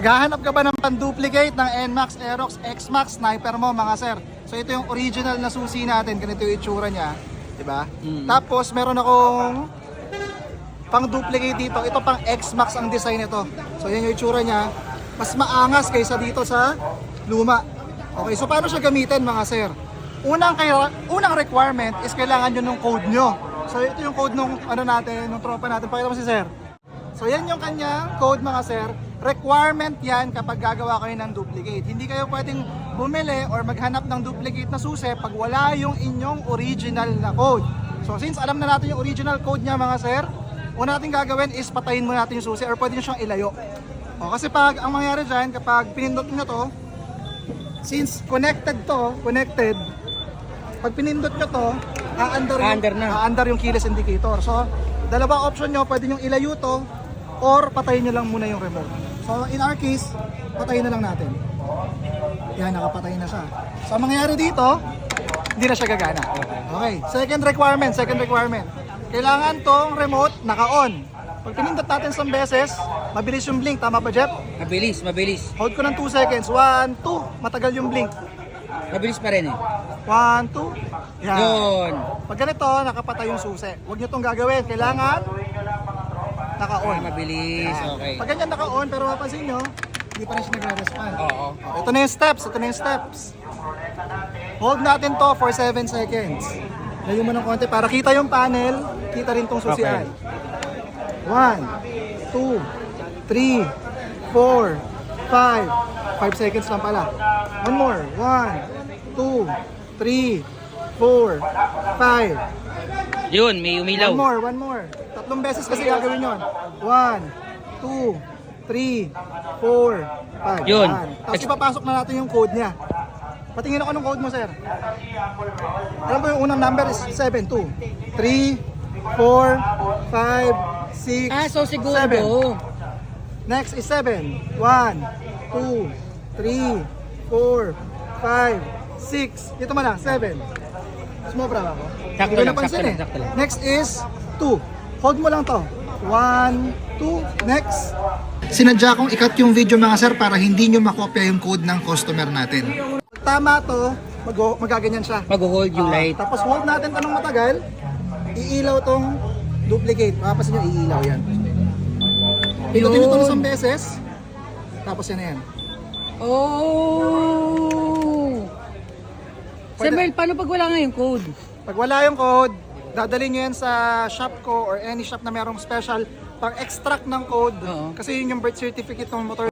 Naghahanap ka ba ng pan-duplicate ng NMAX Aerox X-Max Sniper mo mga sir? So ito yung original na susi natin, ganito yung itsura niya, 'di ba? Tapos meron akong pang duplicate dito. Ito pang X-Max ang design nito. So yan yung itsura niya. Mas maangas kaysa dito sa luma. Okay, so paano siya gamitin mga sir? Unang kaya, unang requirement is kailangan nyo ng code nyo. So ito yung code nung ano natin, nung tropa natin. Pakita mo si sir. So yan yung kanyang code mga sir. Requirement yan kapag gagawa kayo ng duplicate. Hindi kayo pwedeng bumili or maghanap ng duplicate na susi pag wala yung inyong original na code. So since alam na natin yung original code niya mga sir, una natin gagawin is patayin muna natin yung susi or pwede nyo siyang ilayo. O, kasi pag ang mangyari dyan, kapag pinindot nyo to, since connected to, connected, pag pinindot nyo to, aandar, yung, Aandar na. aandar yung keyless indicator. So, dalawa option nyo, pwede nyo ilayo to or patayin nyo lang muna yung remote. So, in our case, patayin na lang natin. Yan, nakapatay na siya. So, ang mangyayari dito, hindi na siya gagana. Okay, second requirement, second requirement. Kailangan tong remote naka-on. Pag pinindot natin isang beses, mabilis yung blink. Tama ba, Jeff? Mabilis, mabilis. Hold ko ng 2 seconds. 1, 2. Matagal yung blink. Mabilis pa rin eh. 1, 2. Yan. Yun. Pag ganito, nakapatay yung susi. Huwag nyo itong gagawin. Kailangan naka-on. Mabilis, okay. Pag ganyan naka-on, pero mapansin nyo, hindi pa rin siya nagre-respond. Oo. Ito na yung steps. Ito na yung steps. Hold natin to for 7 seconds. Layo mo ng konti para kita yung panel, kita rin tong susian. 1, 2, 3, 4, 5. 5 seconds lang pala. One more. 1, 2, 3, 4, 5. Yun, may umilaw. One more, one more. Tatlong beses kasi gagawin yon. One, two, three, four, five. Yun. Yan. Tapos ipapasok na natin yung code niya. Patingin ako ng code mo, sir. Alam mo yung unang number is 7, 2, 3, 4, 5, 6, Ah, so siguro. 7. Next is 7. 1, 2, 3, 4, 5, 6. Dito man lang, 7. Sumobra ba ako? Sakto Hindi ko lang, napansin sakto lang, eh. sakto lang. Next is 2. Hold mo lang to. 1, 2, next. Sinadya kong ikat yung video mga sir para hindi nyo makopya yung code ng customer natin. Pag tama to, mag magaganyan siya. Mag-hold yung Ah, light. Tapos hold natin to ng matagal, iilaw tong duplicate. Makapasin nyo, iilaw yan. Pindutin nyo to Yun. isang beses, tapos yan na yan. Oh! Pwede- Samuel, paano pag wala nga yung code? Pag wala yung code, dadalhin nyo yan sa shop ko or any shop na merong special pang extract ng code. Oo. Kasi yun yung birth certificate ng motor